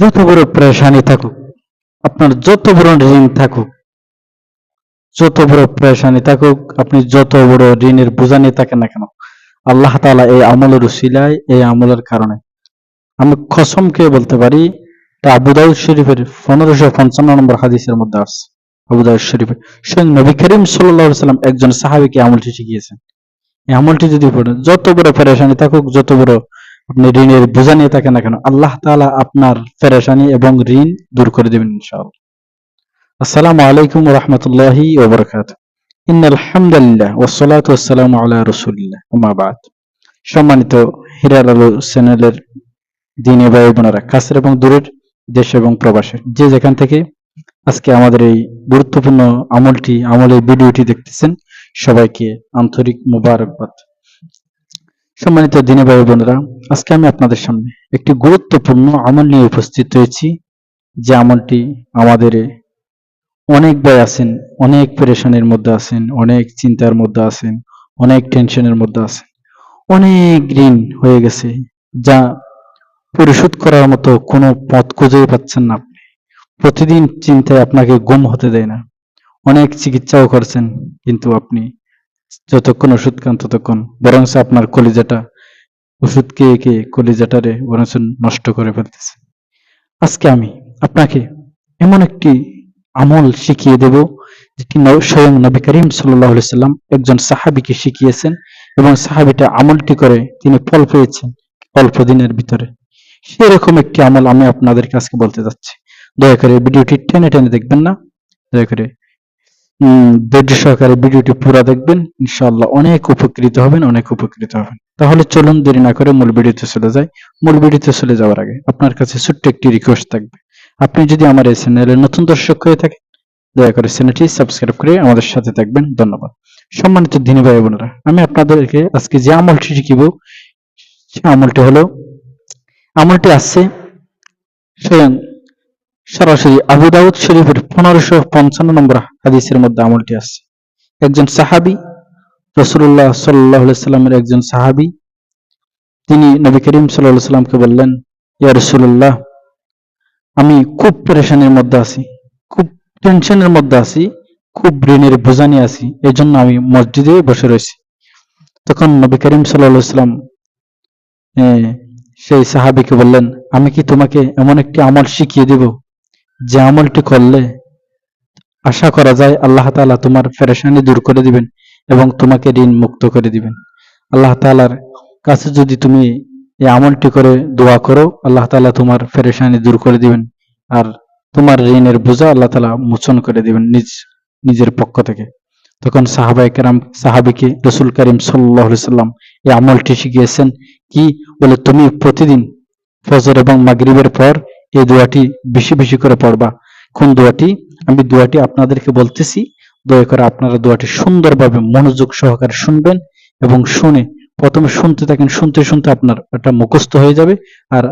যত বড় প্রেশানি থাকুক, আপনার যত বড় ঋণ থাকুক, যত বড় প্রেশানি থাকুক, আপনি যত বড় ঋণের বোঝা নিয়ে থাকেন না কেন, আল্লাহ তাআলা এই আমলের উসিলায়, এই আমলের কারণে। আমি কসমকে বলতে পারি, এটা আবু দাউদ শরীফের পনেরোশো পঞ্চান্ন নম্বর হাদিসের মধ্যে আছে। আবু দাউদ শরীফের স্বয়ং নবী করিম সাল্লাল্লাহু সাল্লাম একজন সাহাবীকে আমলটি শিখিয়েছেন। এই আমলটি যদি পড়েন, যত বড় পেরেশানি থাকুক, যত বড় আপনি ঋণের বোঝা নিয়ে থাকেন না কেন? আল্লাহ তাআলা আপনার পেরেশানি এবং ঋণ দূর করে দেবেন ইনশাআল্লাহ। আসসালামু আলাইকুম রাহমাতুল্লাহি ওয়া বারাকাতুহু। ইন্নাল হামদুলিল্লাহ ওয়াস সালাতু ওয়াস সালামু আলা রাসূলিল্লাহ। আম্মা বাদ। সম্মানিত হিরার আলো চ্যানেলের দিনী কাছের এবং দূরের দেশ এবং প্রবাসে যে যেখান থেকে আজকে আমাদের এই গুরুত্বপূর্ণ আমলটি, আমলের ভিডিওটি দেখতেছেন, সবাইকে আন্তরিক মোবারকবাদ। সম্মানিত দিনী ভাই বোনেরা, আজকে আমি আপনাদের সামনে একটি গুরুত্বপূর্ণ আমল নিয়ে উপস্থিত হয়েছি, যে আমলটি আমাদের অনেক ভাই আছেন, অনেক পেরেশানির মধ্যে আছেন, অনেক চিন্তার মধ্যে আছেন, অনেক টেনশনের মধ্যে আছেন। অনেক ঋণ হয়ে গেছে, যা পরিশোধ করার মতো কোনো পথ খুঁজেই পাচ্ছেন না আপনি। প্রতিদিন চিন্তায় আপনাকে গুম হতে দেয় না। অনেক চিকিৎসাও করছেন, কিন্তু আপনি যতক্ষণ ওষুধ খান ততক্ষণ। বরং আপনার কলিজাটা, ওষুধ খেয়ে খেয়ে কলিজাটারে বরং নষ্ট করে ফেলতেছে। আজকে আমি আপনাকে এমন একটি আমল শিখিয়ে দেব, যেটি স্বয়ং নবী করিম সাল্লাম একজন সাহাবীকে শিখিয়েছেন এবং সাহাবীটা আমলটি করে তিনি ফল পেয়েছেন অল্প দিনের ভিতরে। সেরকম একটি আমল আমি আপনাদেরকে আজকে বলতে যাচ্ছি। দয়া করে ভিডিওটি টেনে টেনে দেখবেন না। দয়া করে ধৈর্য সহকারে ভিডিওটি পুরো দেখবেন, ইনশাআল্লাহ অনেক উপকৃত হবেন, অনেক উপকৃত হবেন। তাহলে চলুন দেরি না করে মূল ভিডিওতে চলে যাই। মূল ভিডিওতে চলে যাওয়ার আগে আপনার কাছে ছোট্ট একটি রিকোয়েস্ট থাকবে। আপনি যদি আমার এই চ্যানেলে নতুন দর্শক হয়ে থাকেন, দয়া করে চ্যানেলটি সাবস্ক্রাইব করে আমাদের সাথে থাকবেন। ধন্যবাদ। সম্মানিত দিনী ভাই বোনেরা, আমি আপনাদেরকে আজকে যে আমলটি শিখিব, সে আমলটি হলো, আমলটি আছে স্বয়ং সরাসরি আবু দাউদ শরীফের পনেরোশো পঞ্চান্ন নম্বর হাদিসের মধ্যে আমলটি আছে একজন সাহাবি রসুল্লাহ সাল্লাহ সাল্লামের একজন সাহাবি, তিনি নবী করিম সাল্লাহ সাল্লামকে বললেন, ইয়া রসুল্লাহ আমি খুব পেরেশানির মধ্যে আছি, খুব টেনশনের মধ্যে আছি, খুব ঋণের বোঝা নিয়ে আছি এই জন্য আমি মসজিদে বসে রয়েছি। তখন নবী করিম সাল্লাহ সাল্লাম সেই সাহাবিকে বললেন, আমি কি তোমাকে এমন একটি আমল শিখিয়ে দেব, যে আমলটি করলে আশা করা যায় আল্লাহ তাআলা তোমার পেরেশানি দূর করে দিবেন এবং তোমাকে ঋণ মুক্ত করে দিবেন। আল্লাহ তাআলার কাছে যদি তুমি এই আমলটি করে দোয়া করো, আল্লাহ তাআলা তোমার পেরেশানি দূর করে দিবেন আর তোমার ঋণের বোঝা আল্লাহ তাআলা মোচন করে দিবেন নিজ, নিজের পক্ষ থেকে। তখন সাহাবায়ে কেরাম সাহাবিকে রসুল করিম আলাইহি সাল্লাম এই আমলটি শিখিয়েছেন কি? বলে, তুমি প্রতিদিন ফজর এবং মাগরিবের পর এই দোয়াটি বেশি বেশি করে পড়বা। কোন দোয়াটি? আমি দোয়াটি আপনাদেরকে বলতেছি, দয়া করে আপনারা দোয়াটি সুন্দরভাবে মনোযোগ সহকারে শুনবেন এবং শুনে প্রথমে শুনতে থাকেন, শুনতে শুনতে আপনার এটা মুখস্থ হয়ে যাবে। আর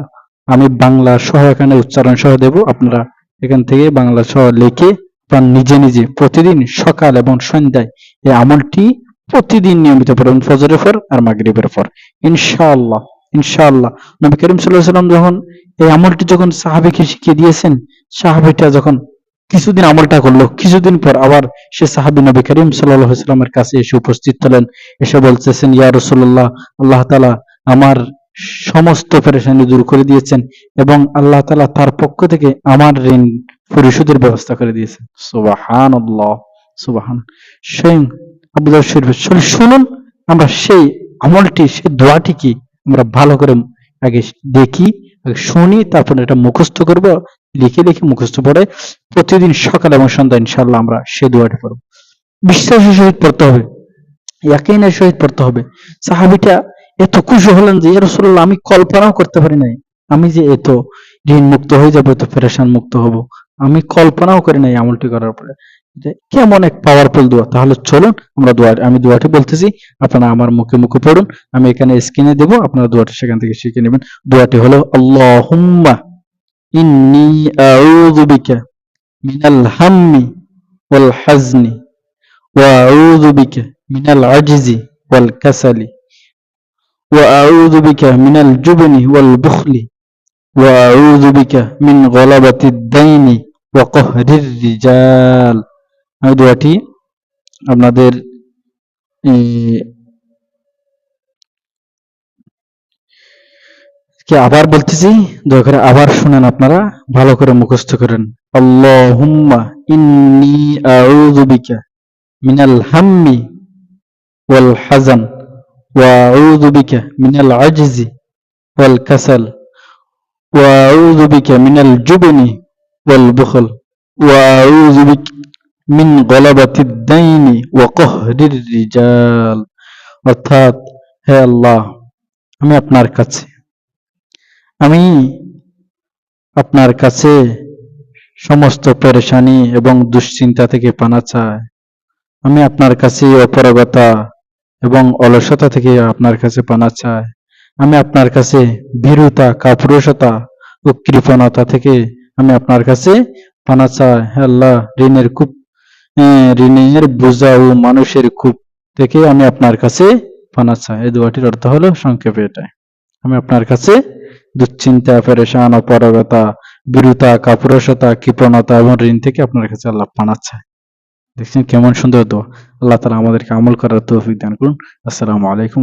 আমি বাংলা সহ এখানে উচ্চারণ সহ দেব। আপনারা এখান থেকে বাংলা সহ লিখে আপনার নিজে নিজে প্রতিদিন সকাল এবং সন্ধ্যায় এই আমলটি প্রতিদিন নিয়মিত পড়বেন, ফজরের পর আর মাগরিবের পর। ইনশাআল্লাহ ইনশাআল্লাহ। নবী করিম আলাইহি সাল্লাম যখন এই আমলটি যখন সাহাবীকে শিখিয়ে দিয়েছেন সাহাবীটা যখন কিছুদিন আমলটা করল, কিছুদিন পর আবার সে সাহাবী নবী করিম সাল্লামের কাছে এসে উপস্থিত হলেন। এসে বলতেছেন, ইয়া রাসূলুল্লাহ, আল্লাহ তাআলা আমার সমস্ত পেরেশানি দূর করে দিয়েছেন এবং আল্লাহ তাআলা তার পক্ষ থেকে আমার ঋণ পরিশোধের ব্যবস্থা করে দিয়েছেন। সুবহানাল্লাহ, সুবহান। স্বয়ং আবু দাউদ শরীফের শরীফ শুনুন, আমরা সেই আমলটি, সেই দোয়াটি কি আমরা ভালো করে আগে দেখি শুনি, তারপর এটা মুখস্থ করব, লিখে লিখে মুখস্থ পড়ে প্রতিদিন সকাল এবং সন্ধ্যা ইনশাআল্লাহ আমরা সেই দোয়াটি পড়ব। বিশ্বাসের সহিত পড়তে হবে, ইয়াকিনের সহিত পড়তে হবে। সাহাবিটা এত খুশি হলেন যে রসুল্লাহ আমি কল্পনাও করতে পারি নাই। আমি যে এত ঋণ মুক্ত হয়ে যাব, এত পেরেশান মুক্ত হব, আমি কল্পনাও করি নাই আমলটি করার পরে। কেমন এক পাওয়ারফুল দোয়া তাহলে চলুন আমরা দোয়া আমি দোয়াটি বলতেছি আপনারা আমার মুখে মুখে পড়ুন আমি এখানে স্ক্রিনে দেব আপনারা দোয়াটি সেখান থেকে শিখে নেবেন দোয়াটি হলো আল্লাহুম্মা ইন্নি আউযু বিকা মিনাল হাম্মি ওয়াল হাজনি ওয়া আউযু বিকা মিনাল আজজি ওয়াল কাসালি ওয়া আউযু বিকা মিনাল জুবনি ওয়াল বুখলি وأعوذ بك من غلبة الدين وقهر الرجال আমি দোয়াটি আপনাদের কি আবার বলতেছি, দয়া করে আবার শুনেন আপনারা, ভালো করে মুখস্থ করেন। আল্লাহুম্মা ইন্নি আউযু বিকা মিনাল হাম্মি ওয়াল হাজান ওয়া আউযু বিকা মিনাল আজজি ওয়াল কাসাল ওয়া আউযু বিকা মিনাল জুবনি ওয়াল বুখল ওয়া আউযু বিকা মিন গলাবাতিদ দাইনি ওয়া কহরির রিজাল। অর্থাৎ হে আল্লাহ আমি আপনার কাছে আমি আপনার কাছে সমস্ত পেরেশানি এবং দুশ্চিন্তা থেকে পানা চাই। আমি আপনার কাছে অপরাগতা এবং অলসতা থেকে আপনার কাছে পানা চাই। আমি আপনার কাছে ভীরুতা কাপুরুষতা ও কৃপণতা থেকে আমি আপনার কাছে পানা চাই। আল্লাহ ঋণের আহ, ঋণের বোঝা ও মানুষের কূপ থেকে আমি আপনার কাছে পানা চাই। এই দোয়াটির অর্থ হলো সংক্ষেপে এটাই। আমি আপনার কাছে দুশ্চিন্তা, পেরেশান, অপারগতা, বিরুতা কাপুরসতা কৃপণতা এবং ঋণ থেকে আপনার কাছে আল্লাহ পানা চাই দেখছেন কেমন সুন্দর দোয়া। আল্লাহ তালা আমাদেরকে আমল করার তৌফিক দান করুন। আসসালামু আলাইকুম